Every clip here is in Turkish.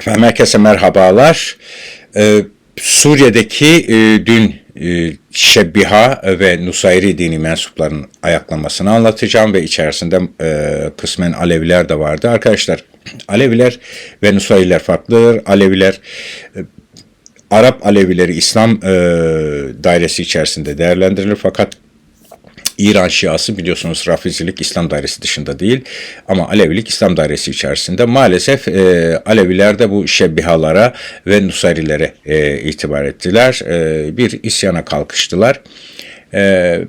Efendim herkese merhabalar. Ee, Suriye'deki e, dün e, Şebbiha ve Nusayri dini mensuplarının ayaklanmasını anlatacağım ve içerisinde e, kısmen Aleviler de vardı. Arkadaşlar Aleviler ve Nusayriler farklıdır. Aleviler e, Arap Alevileri İslam e, dairesi içerisinde değerlendirilir fakat İran Şiası biliyorsunuz Rafizilik İslam dairesi dışında değil ama Alevilik İslam dairesi içerisinde. Maalesef e, Aleviler de bu şebbihalara ve Nusayrilere e, itibar ettiler. E, bir isyana kalkıştılar. E,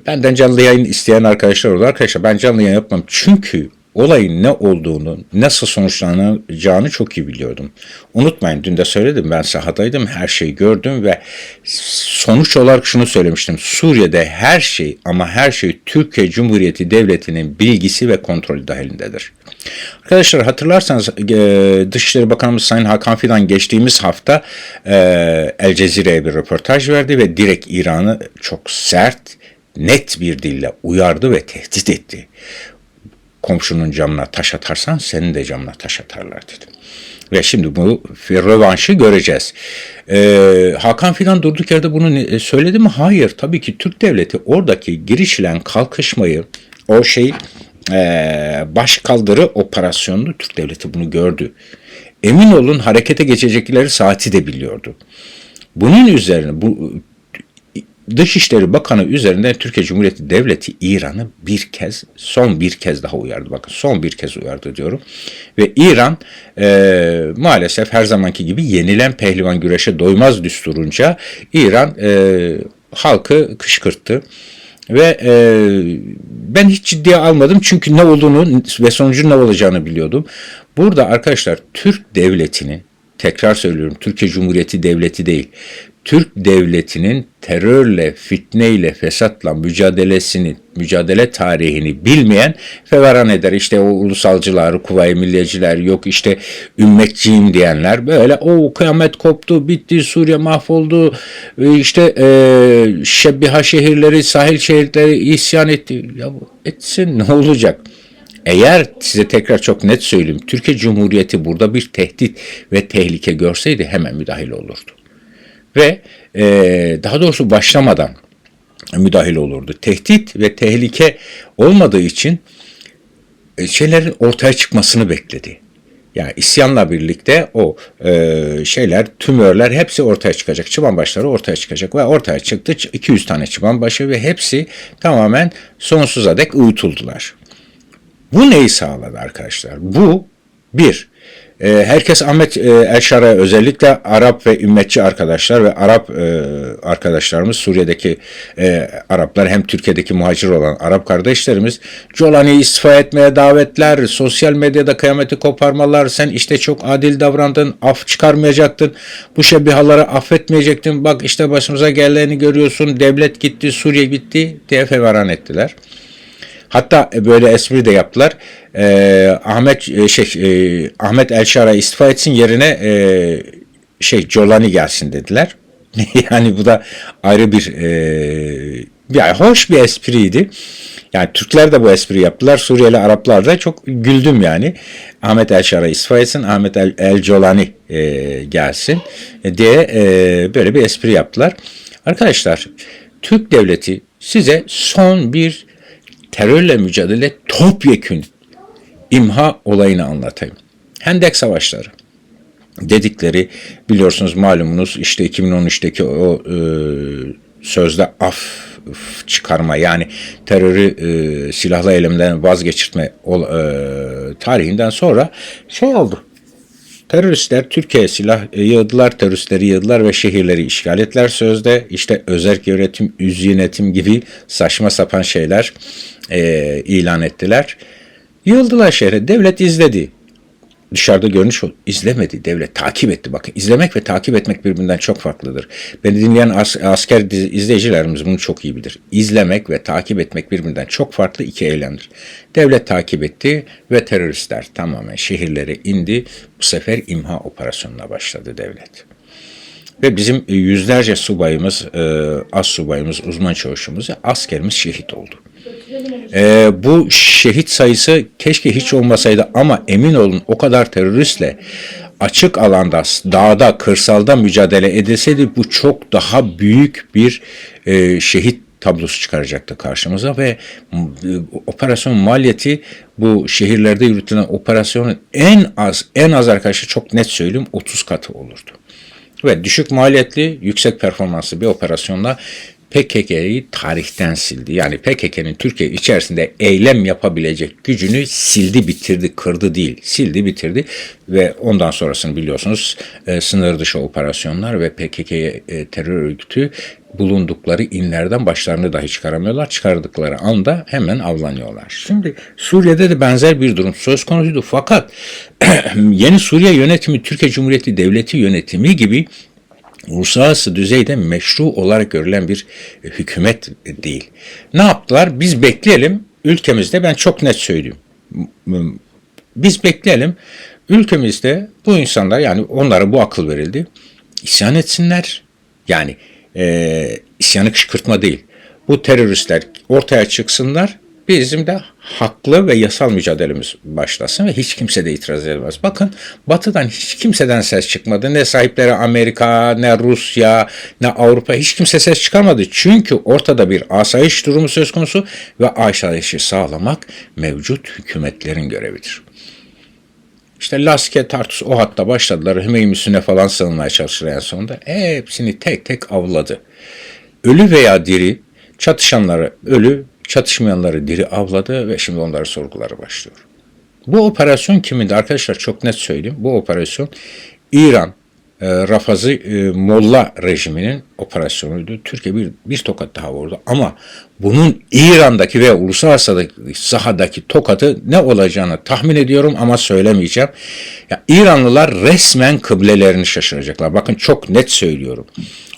benden canlı yayın isteyen arkadaşlar oldu. Arkadaşlar ben canlı yayın yapmam çünkü olayın ne olduğunu, nasıl sonuçlanacağını çok iyi biliyordum. Unutmayın dün de söyledim ben sahadaydım, her şeyi gördüm ve sonuç olarak şunu söylemiştim. Suriye'de her şey ama her şey Türkiye Cumhuriyeti Devleti'nin bilgisi ve kontrolü dahilindedir. Arkadaşlar hatırlarsanız e, Dışişleri Bakanımız Sayın Hakan Fidan geçtiğimiz hafta e, El Cezire'ye bir röportaj verdi ve direkt İran'ı çok sert, net bir dille uyardı ve tehdit etti komşunun camına taş atarsan senin de camına taş atarlar dedi. Ve şimdi bu rövanşı göreceğiz. Ee, Hakan Fidan durduk yerde bunu söyledi mi? Hayır. Tabii ki Türk devleti oradaki girişilen kalkışmayı o şey e, baş kaldırı operasyonunu Türk devleti bunu gördü. Emin olun harekete geçecekleri saati de biliyordu. Bunun üzerine bu Dışişleri Bakanı üzerinden Türkiye Cumhuriyeti Devleti İran'ı bir kez, son bir kez daha uyardı. Bakın son bir kez uyardı diyorum. Ve İran e, maalesef her zamanki gibi yenilen pehlivan güreşe doymaz düsturunca İran e, halkı kışkırttı. Ve e, ben hiç ciddiye almadım çünkü ne olduğunu ve sonucun ne olacağını biliyordum. Burada arkadaşlar Türk devletinin tekrar söylüyorum Türkiye Cumhuriyeti Devleti değil. Türk devletinin terörle, fitneyle, fesatla mücadelesini, mücadele tarihini bilmeyen feveran eder. İşte o ulusalcılar, kuvayi milliyeciler, yok işte ümmetçiyim diyenler böyle o kıyamet koptu, bitti, Suriye mahvoldu, işte e, şebbiha şehirleri, sahil şehirleri isyan etti. Ya etsin ne olacak? Eğer size tekrar çok net söyleyeyim, Türkiye Cumhuriyeti burada bir tehdit ve tehlike görseydi hemen müdahil olurdu ve e, daha doğrusu başlamadan müdahil olurdu. Tehdit ve tehlike olmadığı için e, şeylerin ortaya çıkmasını bekledi. Yani isyanla birlikte o e, şeyler, tümörler hepsi ortaya çıkacak. Çıban başları ortaya çıkacak ve ortaya çıktı 200 tane çıban başı ve hepsi tamamen sonsuza dek uyutuldular. Bu neyi sağladı arkadaşlar? Bu bir, herkes Ahmet e, Elşar'a özellikle Arap ve ümmetçi arkadaşlar ve Arap e, arkadaşlarımız Suriye'deki e, Araplar hem Türkiye'deki muhacir olan Arap kardeşlerimiz Colani istifa etmeye davetler, sosyal medyada kıyameti koparmalar, sen işte çok adil davrandın, af çıkarmayacaktın, bu şebihaları affetmeyecektin, bak işte başımıza geleni görüyorsun, devlet gitti, Suriye gitti diye feveran ettiler. Hatta böyle espri de yaptılar. Ee, Ahmet e, şey e, Ahmet Elşar'a istifa etsin yerine e, şey Colani gelsin dediler. yani bu da ayrı bir e, yani hoş bir espriydi. Yani Türkler de bu espri yaptılar. Suriyeli Araplar da çok güldüm yani. Ahmet Elşar'a istifa etsin, Ahmet El, El Colani e, gelsin diye e, böyle bir espri yaptılar. Arkadaşlar Türk devleti size son bir terörle mücadele topyekün imha olayını anlatayım. Hendek savaşları dedikleri biliyorsunuz malumunuz işte 2013'teki o e, sözde af çıkarma yani terörü e, silahlı eylemden vazgeçirtme e, tarihinden sonra şey oldu. Teröristler Türkiye'ye silah yığdılar, teröristleri yığdılar ve şehirleri işgal ettiler sözde. İşte özerk yönetim, üz yönetim gibi saçma sapan şeyler e, ilan ettiler. Yığıldılar şehre. Devlet izledi. Dışarıda görünüş izlemedi. Devlet takip etti. Bakın izlemek ve takip etmek birbirinden çok farklıdır. Beni dinleyen as asker izleyicilerimiz bunu çok iyi bilir. İzlemek ve takip etmek birbirinden çok farklı iki eylemdir. Devlet takip etti ve teröristler tamamen şehirlere indi. Bu sefer imha operasyonuna başladı devlet. Ve bizim yüzlerce subayımız, e, az subayımız, uzman çavuşumuz, askerimiz şehit oldu. E, bu şehit sayısı keşke hiç olmasaydı ama emin olun o kadar teröristle açık alanda, dağda, kırsalda mücadele edilseydi bu çok daha büyük bir e, şehit tablosu çıkaracaktı karşımıza ve e, operasyon maliyeti bu şehirlerde yürütülen operasyonun en az en az arkadaşlar çok net söyleyeyim 30 katı olurdu. Ve düşük maliyetli, yüksek performanslı bir operasyonla PKK'yı tarihten sildi. Yani PKK'nın Türkiye içerisinde eylem yapabilecek gücünü sildi, bitirdi, kırdı değil. Sildi, bitirdi ve ondan sonrasını biliyorsunuz e, sınır dışı operasyonlar ve PKK e, terör örgütü bulundukları inlerden başlarını dahi çıkaramıyorlar. Çıkardıkları anda hemen avlanıyorlar. Şimdi Suriye'de de benzer bir durum söz konusuydu. Fakat yeni Suriye yönetimi Türkiye Cumhuriyeti Devleti yönetimi gibi uluslararası düzeyde meşru olarak görülen bir hükümet değil. Ne yaptılar? Biz bekleyelim. Ülkemizde ben çok net söyleyeyim. Biz bekleyelim. Ülkemizde bu insanlar yani onlara bu akıl verildi. İsyan etsinler. Yani e, isyanı kışkırtma değil. Bu teröristler ortaya çıksınlar bizim de haklı ve yasal mücadelemiz başlasın ve hiç kimse de itiraz edemez. Bakın batıdan hiç kimseden ses çıkmadı. Ne sahipleri Amerika, ne Rusya, ne Avrupa hiç kimse ses çıkarmadı. Çünkü ortada bir asayiş durumu söz konusu ve asayişi sağlamak mevcut hükümetlerin görevidir. İşte Laske, Tartus o hatta başladılar. Hümeymisine falan sığınmaya çalıştılar en sonunda. Hepsini tek tek avladı. Ölü veya diri çatışanları ölü Çatışmayanları diri avladı ve şimdi onları sorguları başlıyor. Bu operasyon kimindi? Arkadaşlar çok net söyleyeyim. Bu operasyon İran e, Rafazı e, Molla rejiminin operasyonuydu. Türkiye bir, bir tokat daha vurdu. Ama bunun İran'daki veya uluslararası sahadaki tokatı ne olacağını tahmin ediyorum ama söylemeyeceğim. Ya, İranlılar resmen kıblelerini şaşıracaklar. Bakın çok net söylüyorum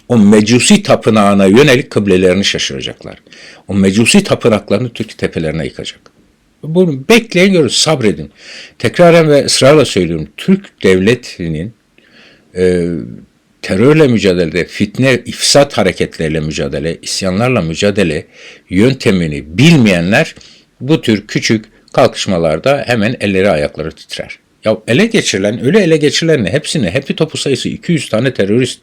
o mecusi tapınağına yönelik kıblelerini şaşıracaklar. O mecusi tapınaklarını Türk tepelerine yıkacak. Bunu bekleyin görün, sabredin. Tekraren ve ısrarla söylüyorum. Türk devletinin e, terörle mücadelede, fitne, ifsat hareketleriyle mücadele, isyanlarla mücadele yöntemini bilmeyenler bu tür küçük kalkışmalarda hemen elleri ayakları titrer. Ya ele geçirilen, öyle ele geçirilen hepsini, hepi topu sayısı 200 tane terörist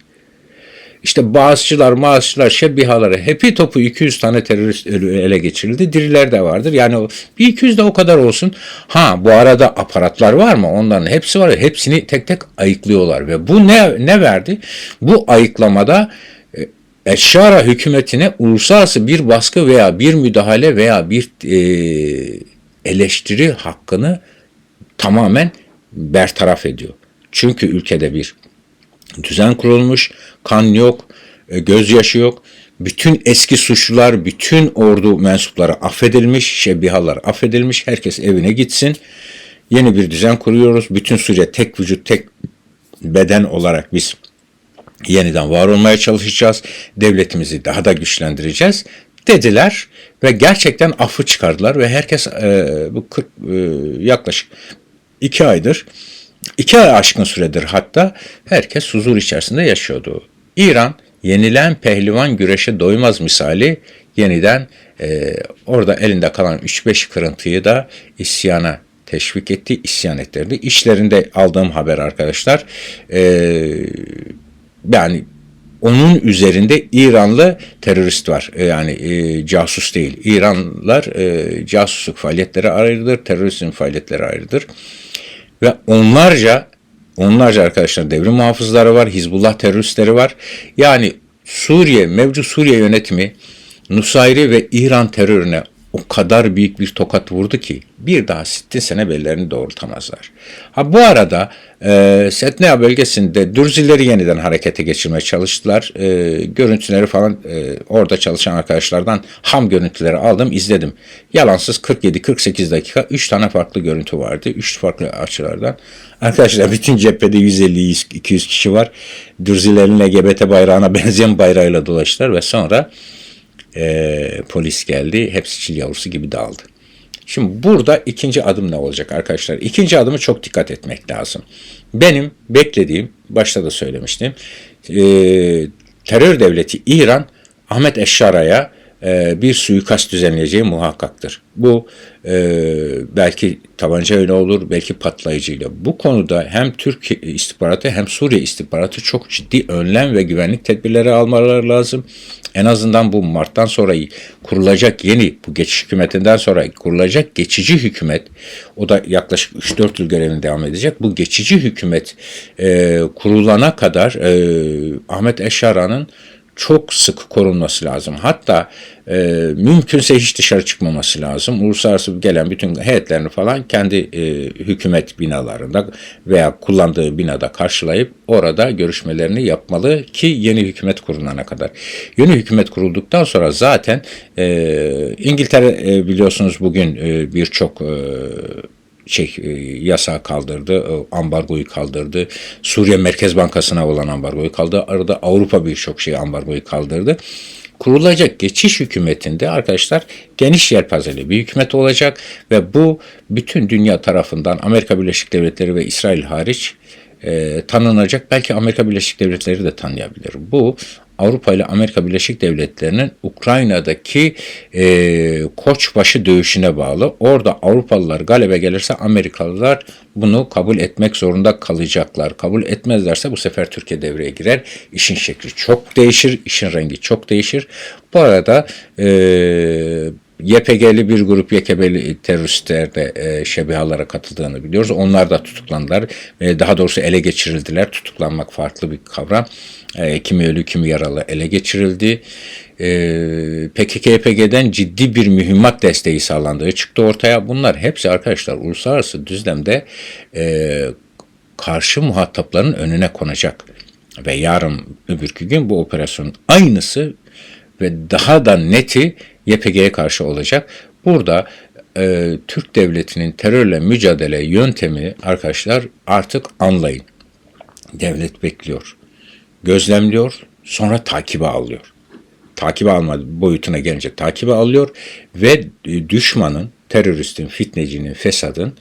işte bağızçılar, mağazçılar, şebihaları hepi topu 200 tane terörist ele geçirildi. Diriler de vardır. Yani bir 200 de o kadar olsun. Ha bu arada aparatlar var mı? Onların hepsi var. Hepsini tek tek ayıklıyorlar ve bu ne ne verdi? Bu ayıklamada e, Eşşara hükümetine uluslararası bir baskı veya bir müdahale veya bir e, eleştiri hakkını tamamen bertaraf ediyor. Çünkü ülkede bir düzen kurulmuş, kan yok, e, gözyaşı yok. Bütün eski suçlular, bütün ordu mensupları affedilmiş, şebihalar affedilmiş. Herkes evine gitsin. Yeni bir düzen kuruyoruz. Bütün Suriye tek vücut, tek beden olarak biz yeniden var olmaya çalışacağız. Devletimizi daha da güçlendireceğiz dediler ve gerçekten affı çıkardılar ve herkes e, bu 40 e, yaklaşık iki aydır İki ay aşkın süredir hatta herkes huzur içerisinde yaşıyordu. İran yenilen pehlivan güreşe doymaz misali yeniden e, orada elinde kalan 3-5 kırıntıyı da isyana teşvik etti, isyan ettirdi. İşlerinde aldığım haber arkadaşlar e, yani onun üzerinde İranlı terörist var. E, yani e, casus değil. İranlılar e, casusluk faaliyetleri ayrıdır, terörizm faaliyetleri ayrıdır. Ve onlarca onlarca arkadaşlar devrim muhafızları var, Hizbullah teröristleri var. Yani Suriye, mevcut Suriye yönetimi Nusayri ve İran terörüne o kadar büyük bir tokat vurdu ki bir daha sittin sene bellerini doğrultamazlar. Ha bu arada e, Setnea bölgesinde Dürzileri yeniden harekete geçirmeye çalıştılar. E, görüntüleri falan e, orada çalışan arkadaşlardan ham görüntüleri aldım izledim. Yalansız 47-48 dakika 3 tane farklı görüntü vardı. 3 farklı açılardan. Arkadaşlar bütün cephede 150-200 kişi var. Dürzilerin LGBT bayrağına benzeyen bayrağıyla dolaştılar ve sonra e, polis geldi. Hepsi çil yavrusu gibi dağıldı. Şimdi burada ikinci adım ne olacak arkadaşlar? İkinci adımı çok dikkat etmek lazım. Benim beklediğim, başta da söylemiştim, e, terör devleti İran Ahmet Eşşara'ya e, bir suikast düzenleyeceği muhakkaktır. Bu e, belki tabancayla olur, belki patlayıcıyla. Bu konuda hem Türk istihbaratı hem Suriye istihbaratı çok ciddi önlem ve güvenlik tedbirleri almaları lazım. En azından bu Mart'tan sonra kurulacak yeni, bu geçiş hükümetinden sonra kurulacak geçici hükümet, o da yaklaşık 3-4 yıl görevini devam edecek. Bu geçici hükümet e, kurulana kadar e, Ahmet Eşara'nın çok sık korunması lazım. Hatta e, mümkünse hiç dışarı çıkmaması lazım. Uluslararası gelen bütün heyetlerini falan kendi e, hükümet binalarında veya kullandığı binada karşılayıp orada görüşmelerini yapmalı ki yeni hükümet kurulana kadar. Yeni hükümet kurulduktan sonra zaten e, İngiltere e, biliyorsunuz bugün e, birçok e, şey e, yasağı kaldırdı, e, ambargoyu kaldırdı. Suriye Merkez Bankası'na olan ambargoyu kaldırdı. Arada Avrupa birçok şey ambargoyu kaldırdı. Kurulacak geçiş hükümetinde arkadaşlar geniş yelpazeli bir hükümet olacak ve bu bütün dünya tarafından Amerika Birleşik Devletleri ve İsrail hariç e, tanınacak. Belki Amerika Birleşik Devletleri de tanıyabilir. Bu Avrupa ile Amerika Birleşik Devletleri'nin Ukrayna'daki e, Koçbaşı dövüşüne bağlı. Orada Avrupalılar galebe gelirse Amerikalılar bunu kabul etmek zorunda kalacaklar. Kabul etmezlerse bu sefer Türkiye devreye girer. İşin şekli çok değişir, işin rengi çok değişir. Bu arada e, YPG'li bir grup YKB'li teröristler de e, şebihalara katıldığını biliyoruz. Onlar da tutuklandılar. E, daha doğrusu ele geçirildiler. Tutuklanmak farklı bir kavram. E, kimi ölü kimi yaralı ele geçirildi. E, PKK-YPG'den ciddi bir mühimmat desteği sağlandığı çıktı ortaya. Bunlar hepsi arkadaşlar uluslararası düzlemde e, karşı muhatapların önüne konacak. Ve yarın öbürkü gün bu operasyonun aynısı ve daha da neti YPG'ye karşı olacak. Burada e, Türk devletinin terörle mücadele yöntemi arkadaşlar artık anlayın. Devlet bekliyor, gözlemliyor, sonra takibe alıyor. Takibe alma boyutuna gelince takibe alıyor ve düşmanın, teröristin, fitnecinin, fesadın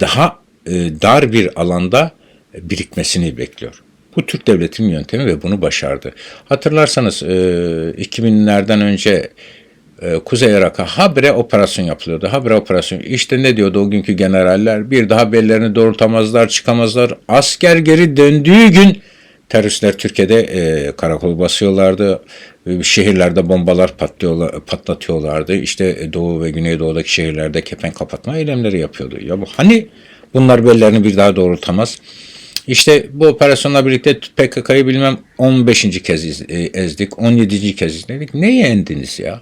daha e, dar bir alanda birikmesini bekliyor. Bu Türk devletinin yöntemi ve bunu başardı. Hatırlarsanız 2000'lerden e, önce e, Kuzey Irak'a habire operasyon yapılıyordu. Habire operasyon. İşte ne diyordu o günkü generaller? Bir daha bellerini doğrultamazlar, çıkamazlar. Asker geri döndüğü gün teröristler Türkiye'de e, karakol basıyorlardı. Şehirlerde bombalar patlıyorlar, patlatıyorlardı. İşte Doğu ve Güneydoğu'daki şehirlerde kepen kapatma eylemleri yapıyordu. Ya bu hani bunlar bellerini bir daha doğrultamaz? İşte bu operasyonla birlikte PKK'yı bilmem 15. kez e, ezdik, 17. kez izledik. Ne yendiniz ya?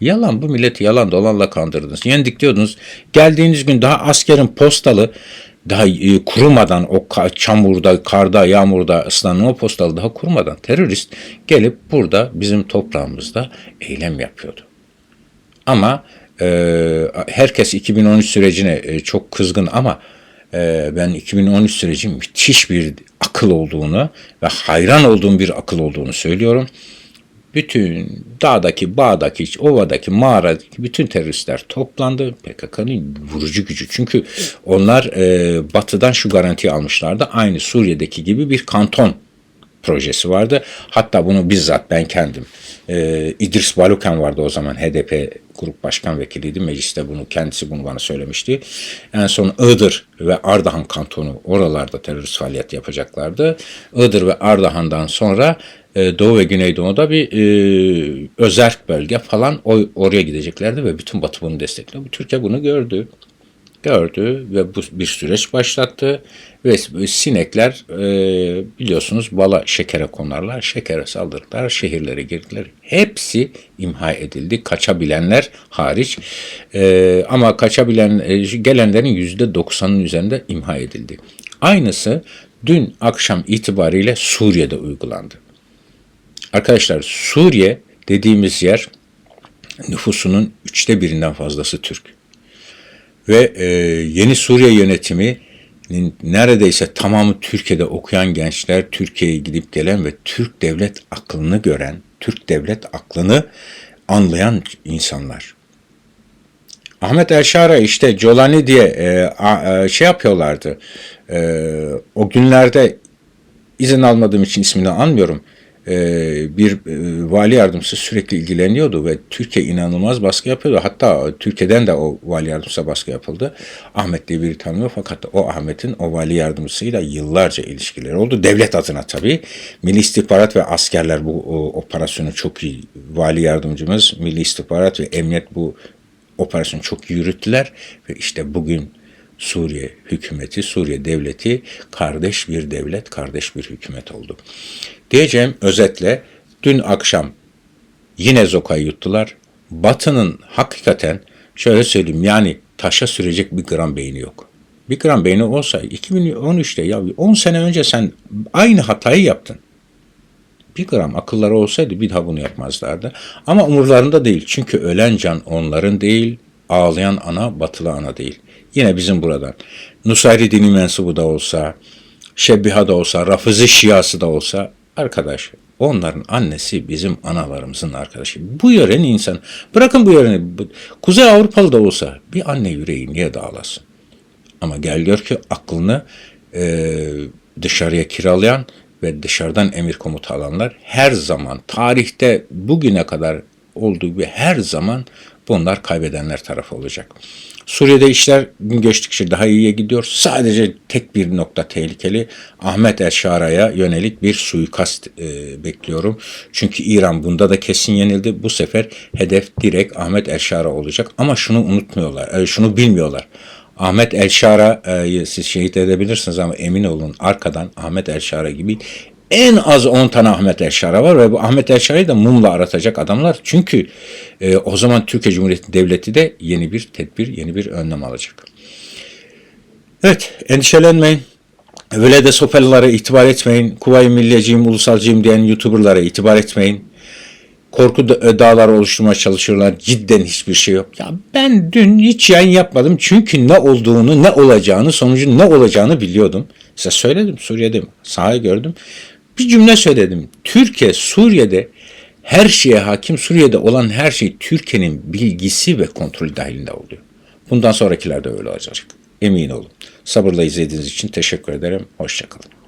Yalan bu milleti yalan dolanla kandırdınız. Yendik diyordunuz. Geldiğiniz gün daha askerin postalı daha e, kurumadan o çamurda, karda, yağmurda ıslanan o postalı daha kurumadan terörist gelip burada bizim toprağımızda eylem yapıyordu. Ama e, herkes 2013 sürecine e, çok kızgın ama ben 2013 süreci müthiş bir akıl olduğunu ve hayran olduğum bir akıl olduğunu söylüyorum. Bütün dağdaki, bağdaki, ovadaki, mağaradaki bütün teröristler toplandı. PKK'nın vurucu gücü. Çünkü onlar e, batıdan şu garantiyi almışlardı. Aynı Suriye'deki gibi bir kanton projesi vardı. Hatta bunu bizzat ben kendim e, İdris Baluken vardı o zaman HDP grup başkan vekiliydi. Mecliste bunu kendisi bunu bana söylemişti. En son Iğdır ve Ardahan kantonu oralarda terörist faaliyet yapacaklardı. Iğdır ve Ardahan'dan sonra e, Doğu ve Güneydoğu'da bir e, özerk bölge falan o, oraya gideceklerdi ve bütün Batı bunu destekliyor. Türkiye bunu gördü gördü ve bu bir süreç başlattı ve sinekler e, biliyorsunuz bala şekere konarlar, şekere saldırdılar, şehirlere girdiler. Hepsi imha edildi, kaçabilenler hariç. E, ama kaçabilen e, gelenlerin yüzde doksanın üzerinde imha edildi. Aynısı dün akşam itibariyle Suriye'de uygulandı. Arkadaşlar Suriye dediğimiz yer nüfusunun üçte birinden fazlası Türk ve e, yeni Suriye yönetiminin neredeyse tamamı Türkiye'de okuyan gençler, Türkiye'ye gidip gelen ve Türk devlet aklını gören, Türk devlet aklını anlayan insanlar. Ahmet Elşara işte Colani diye e, a, e, şey yapıyorlardı. E, o günlerde izin almadığım için ismini anmıyorum. E, bir e, vali yardımcısı sürekli ilgileniyordu ve Türkiye inanılmaz baskı yapıyordu. Hatta Türkiye'den de o vali yardımcısına baskı yapıldı. Ahmet diye biri tanıyor fakat o Ahmet'in o vali yardımcısıyla yıllarca ilişkileri oldu. Devlet adına tabii. Milli İstihbarat ve askerler bu operasyonu çok iyi. Vali yardımcımız, Milli İstihbarat ve Emniyet bu operasyonu çok yürüttüler ve işte bugün Suriye hükümeti, Suriye devleti kardeş bir devlet, kardeş bir hükümet oldu. Diyeceğim özetle dün akşam yine Zoka'yı yuttular. Batı'nın hakikaten şöyle söyleyeyim yani taşa sürecek bir gram beyni yok. Bir gram beyni olsa 2013'te ya 10 sene önce sen aynı hatayı yaptın. Bir gram akılları olsaydı bir daha bunu yapmazlardı. Ama umurlarında değil. Çünkü ölen can onların değil, ağlayan ana batılı ana değil. Yine bizim buradan. Nusayri dini mensubu da olsa, Şebbiha da olsa, Rafizi Şiası da olsa arkadaş onların annesi bizim analarımızın arkadaşı. Bu yörenin insan. Bırakın bu yöreni. Kuzey Avrupalı da olsa bir anne yüreği niye dağılasın? Ama gel gör ki aklını e, dışarıya kiralayan ve dışarıdan emir komuta alanlar her zaman tarihte bugüne kadar olduğu gibi her zaman bunlar kaybedenler tarafı olacak. Suriye'de işler gün geçtikçe daha iyiye gidiyor. Sadece tek bir nokta tehlikeli. Ahmet El-Şara'ya yönelik bir suikast e, bekliyorum. Çünkü İran bunda da kesin yenildi. Bu sefer hedef direkt Ahmet El-Şara olacak. Ama şunu unutmuyorlar, e, şunu bilmiyorlar. Ahmet Elşara'yı siz şehit edebilirsiniz ama emin olun arkadan Ahmet Elşara gibi en az 10 tane Ahmet Elşara var ve bu Ahmet Elşara'yı da mumla aratacak adamlar. Çünkü e, o zaman Türkiye Cumhuriyeti Devleti de yeni bir tedbir, yeni bir önlem alacak. Evet, endişelenmeyin. Öyle de sopalılara itibar etmeyin. Kuvayi Milliyeciyim, ulusalcıyım diyen YouTuber'lara itibar etmeyin korku da- dağları oluşturmaya çalışıyorlar. Cidden hiçbir şey yok. Ya ben dün hiç yayın yapmadım. Çünkü ne olduğunu, ne olacağını, sonucun ne olacağını biliyordum. Size söyledim Suriye'de sahayı gördüm. Bir cümle söyledim. Türkiye Suriye'de her şeye hakim. Suriye'de olan her şey Türkiye'nin bilgisi ve kontrolü dahilinde oluyor. Bundan sonrakiler de öyle olacak. Emin olun. Sabırla izlediğiniz için teşekkür ederim. Hoşçakalın.